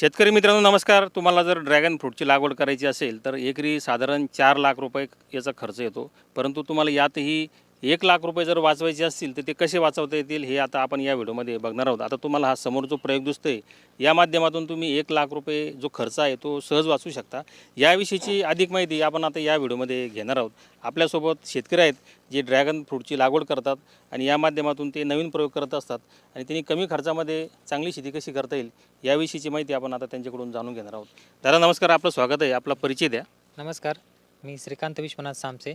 शेतकरी मित्रांनो नमस्कार. तुम्हाला जर ड्रॅगन फ्रूटची लागवड करायची असेल तर एकरी साधारण चार लाख रुपये याचा खर्च येतो. परंतु तुम्हाला यातही एक लाख रुपये जर वाचवायचे असतील तर ते कसे वाचवता येतील हे आता आपण या व्हिडिओमध्ये बघणार आहोत. आता तुम्हाला हा समोर जो प्रयोग दिसतोय. या माध्यमातून तुम्ही एक लाख रुपये जो खर्च आहे तो सहज वाचू शकता. याविषयीची अधिक माहिती आपण आता या व्हिडिओमध्ये घेणार आहोत. आपल्यासोबत शेतकरी आहेत जे ड्रॅगन फ्रूटची लागवड करतात आणि या माध्यमातून ते नवीन प्रयोग करत असतात आणि त्यांनी कमी खर्चामध्ये चांगली शेती कशी करता येईल याविषयीची माहिती आपण आता त्यांच्याकडून जाणून घेणार आहोत. दादा नमस्कार. आपलं स्वागत आहे. आपला परिचय द्या. नमस्कार. मी श्रीकांत विश्वनाथ सामसे.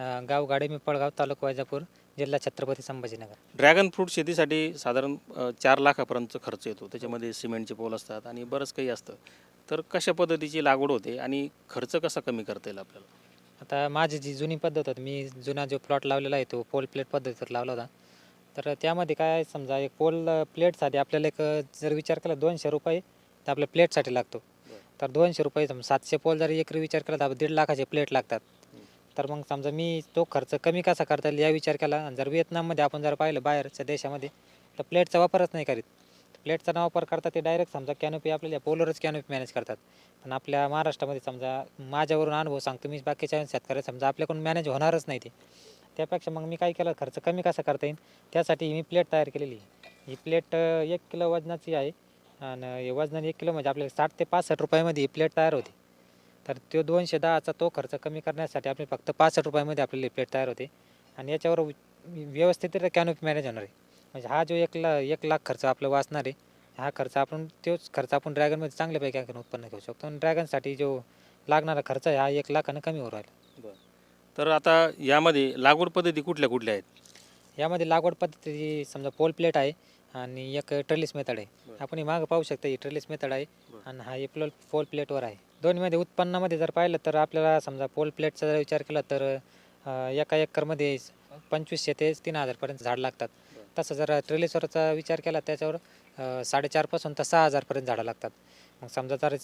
अ, गाव गाडेमी पळगाव तालुका वैजापूर जिल्हा छत्रपती संभाजीनगर. ड्रॅगन फ्रूट शेतीसाठी साधारण अ, चार लाखापर्यंत खर्च येतो. त्याच्यामध्ये सिमेंटचे पोल असतात आणि बरंच काही असतं. तर कशा पद्धतीची लागवड होते आणि खर्च कसा कमी करता येईल आपल्याला? आता माझी जी जुनी पद्धत होती मी जुना जो प्लॉट लावलेला आहे तो पोल प्लेट पद्धतीवर लावला होता. तर त्यामध्ये काय आहे, समजा एक पोल प्लेटसाठी आपल्याला एक अ, जर विचार केला दोनशे रुपये तर आपल्या प्लेटसाठी लागतो. तर दोनशे रुपये सातशे पोल जर एकरी विचार केला तर दीड लाखाचे प्लेट लागतात. तर मग समजा मी तो खर्च कमी कसा करता येईल या विचार केला. आणि जर व्हिएतनाममध्ये आपण जर पाहिलं बाहेरच्या देशामध्ये तर प्लेटचा वापरच नाही करीत. प्लेटचा ना वापर करतात ते डायरेक्ट समजा कॅनोपी आपल्याला पोलरच कॅनोपी मॅनेज करतात. पण आपल्या महाराष्ट्रामध्ये समजा माझ्यावरून अनुभव सांगतो मी बाकीच्या शेतकऱ्या समजा आपल्याकडून मॅनेज होणारच नाही ते. त्यापेक्षा मग मी काय केलं खर्च कमी कसा करता येईल त्यासाठी मी प्लेट तयार केलेली आहे. ही प्लेट एक किलो वजनाची आहे. आणि वजनाने एक किलो म्हणजे आपल्याला साठ ते पासष्ट रुपयामध्ये ही प्लेट तयार होते. तर तो दोनशे दहाचा तो खर्च कमी करण्यासाठी आपले फक्त पासष्ट रुपयामध्ये आपल्याला ही प्लेट तयार होते. आणि याच्यावर व्यवस्थितरित्या कॅनोपी मॅनेज होणार आहे. म्हणजे हा जो एक ला एक लाख खर्च आपला वाचणार आहे हा खर्च आपण तोच खर्च आपण ड्रॅगनमध्ये चांगल्यापैकी आपण उत्पन्न घेऊ शकतो. आणि ड्रॅगनसाठी जो लागणारा खर्च आहे हा एक लाखानं कमी होऊ राहिला. तर आता यामध्ये लागवड पद्धती कुठल्या कुठल्या आहेत? यामध्ये लागवड पद्धती समजा पोल प्लेट आहे आणि एक ट्रेलिस मेथड आहे. आपण ही मागं पाहू शकता ही ट्रेलिस मेथड आहे. आणि हा पोल पोल प्लेटवर आहे. दोन्हीमध्ये उत्पन्नामध्ये जर पाहिलं तर आपल्याला समजा पोल प्लेटचा जर विचार केला तर एका एकरमध्ये पंचवीसशे ते तीन हजारपर्यंत झाड लागतात. तसं जर ट्रेलिसवरचा विचार केला त्याच्यावर साडेचारपासून तर सहा हजारपर्यंत झाडं लागतात. मग समजा जर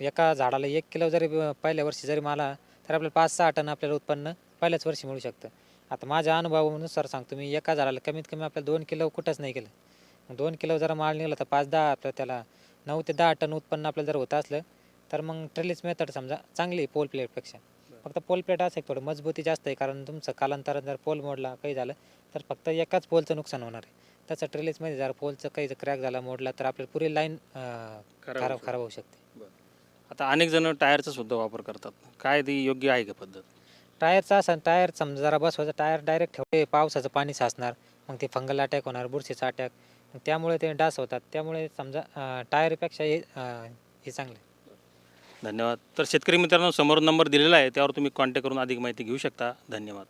एका झाडाला एक किलो जरी पहिल्या वर्षी जरी मला तर आपल्याला पाच सहा टन आपल्याला उत्पन्न पहिल्याच वर्षी मिळू शकतं. आता माझ्या अनुभवानुसार सांगतो मी एका झाडाला कमीत कमी आपल्याला दोन किलो कुठंच नाही केलं. दोन किलो जर माल निघाला तर पाच दहा आपलं त्याला नऊ ते दहा टन उत्पन्न आपल्याला जर होत असलं तर मग ट्रेलिस मेथड समजा चांगली पोल प्लेटपेक्षा फक्त पोल प्लेट असं थोडं मजबूती जास्त आहे कारण तुमचं कालांतरानं जर पोल मोडला काही झालं तर फक्त एकाच पोलचं नुकसान होणार आहे. तसं ट्रेलिसमध्ये जर पोलचं काही जर क्रॅक झाला मोडला तर आपल्याला पुरी लाईन खराब खराब होऊ खराब होऊ शकते. आता अनेक जण टायरचा सुद्धा वापर करतात. काय ती योग्य आहे का पद्धत? टायरचा असं टायर समजा जरा बसवायचं टायर डायरेक्ट ठेवते पावसाचं पाणी साचणार मग ते फंगल अटॅक होणार बुरशीचा अटॅक मग त्यामुळे ते डास होतात. त्यामुळे समजा टायरपेक्षा हे हे चांगलं आहे. धन्यवाद. तर शेतकरी मित्रांनो समोर नंबर दिलेला आहे. त्यावर तुम्ही कॉन्टॅक्ट करून अधिक माहिती घेऊ शकता. धन्यवाद.